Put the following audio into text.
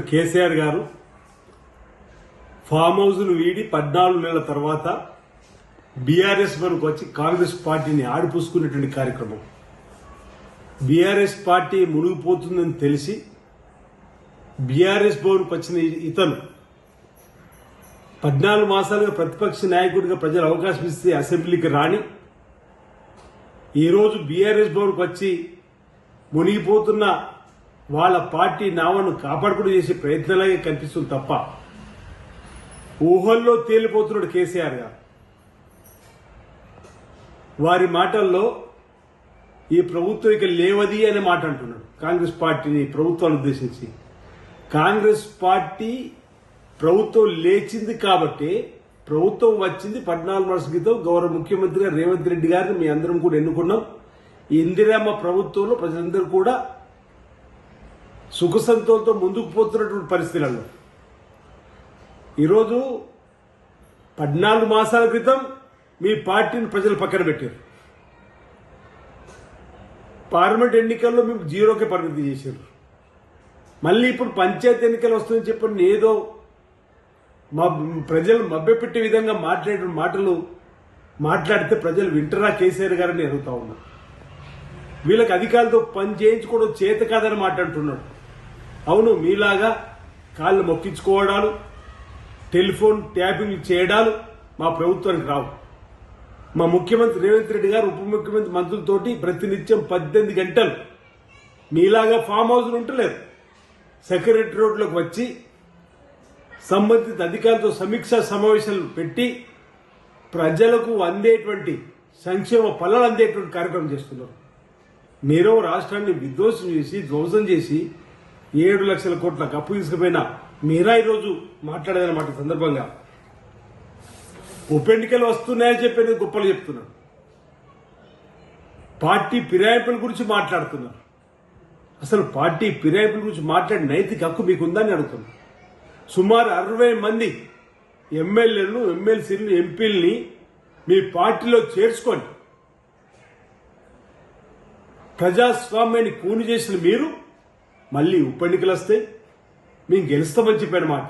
కేసీఆర్ గారు ఫామ్ హౌస్ను వీడి పద్నాలుగు నెలల తర్వాత బీఆర్ఎస్ వరకు వచ్చి కాంగ్రెస్ పార్టీని ఆడిపూసుకునేటువంటి కార్యక్రమం. బీఆర్ఎస్ పార్టీ మునిగిపోతుందని తెలిసి బీఆర్ఎస్ భవన్కి వచ్చిన ఇతను పద్నాలుగు మాసాలుగా ప్రతిపక్ష నాయకుడిగా ప్రజలు అవకాశం ఇస్తే అసెంబ్లీకి రాని ఈరోజు బీఆర్ఎస్ భవన్కి వచ్చి మునిగిపోతున్న వాళ్ళ పార్టీ నామను కాపాడుకుడు చేసే ప్రయత్నాలే కనిపిస్తుంది తప్ప ఊహల్లో తేలిపోతున్నాడు కేసీఆర్ గారు. వారి మాటల్లో ఈ ప్రభుత్వం ఇక లేవది అనే మాట అంటున్నాడు. కాంగ్రెస్ పార్టీని ప్రభుత్వాన్ని ఉద్దేశించి. కాంగ్రెస్ పార్టీ ప్రభుత్వం లేచింది కాబట్టి ప్రభుత్వం వచ్చింది పద్నాలుగు వర్ష క్రితం గౌరవ ముఖ్యమంత్రి రేవంత్ రెడ్డి గారిని మీ అందరం కూడా ఎన్నుకున్నాం. ఇందిరామ్మ ప్రభుత్వంలో ప్రజలందరూ కూడా సుఖ సంతోలతో ముందుకు పోతున్నటువంటి పరిస్థితులలో ఈరోజు పద్నాలుగు మాసాల క్రితం మీ పార్టీని ప్రజలు పక్కన పెట్టారు. పార్లమెంట్ ఎన్నికల్లో మేము జీరోకే పరిమితి చేశారు. మళ్ళీ ఇప్పుడు పంచాయతీ ఎన్నికలు వస్తుందని చెప్పండి ఏదో మా ప్రజలు మభ్యపెట్టే విధంగా మాట్లాడే మాటలు మాట్లాడితే ప్రజలు వింటరా కేసీఆర్ గారని అడుగుతా ఉన్నారు వీళ్ళకి అధికారులతో పని చేయించుకోవడం చేత కాదని మాట్లాడుతున్నాడు. అవును మీలాగా కాళ్ళు మొక్కించుకోవడాలు టెలిఫోన్ ట్యాపింగ్ చేయడాలు మా ప్రభుత్వానికి రావు. మా ముఖ్యమంత్రి రేవంత్ రెడ్డి గారు ఉప ముఖ్యమంత్రి మంత్రులతోటి ప్రతినిత్యం పద్దెనిమిది గంటలు మీలాగా ఫామ్ హౌస్లు ఉంటలేరు సెక్రటరీ రోడ్లోకి వచ్చి సంబంధిత అధికారులతో సమీక్షా సమావేశాలు పెట్టి ప్రజలకు అందేటువంటి సంక్షేమ ఫలాలు అందేటువంటి కార్యక్రమం చేస్తున్నారు. మీరు రాష్ట్రాన్ని విధ్వంసం చేసి ధ్వంసం చేసి ఏడు లక్షల కోట్ల అప్పు తీసుకుపోయిన మీరా ఈరోజు మాట్లాడేదన్నమాట సందర్భంగా? ఉప ఎన్నికలు వస్తున్నాయని చెప్పేది గొప్పలు చెప్తున్నారు పార్టీ ఫిరాయింపుల గురించి మాట్లాడుతున్నారు అసలు పార్టీ ఫిరాయింపుల గురించి మాట్లాడే నైతిక హక్కు మీకుందని అడుగుతున్నారు సుమారు అరవై మంది ఎమ్మెల్యేలను ఎమ్మెల్సీలను ఎంపీలని మీ పార్టీలో చేర్చుకోండి ప్రజాస్వామ్యాన్ని కూని చేసిన మీరు మళ్ళీ ఉప ఎన్నికలు వస్తాయి మేము గెలుస్తామని చెప్పానమాట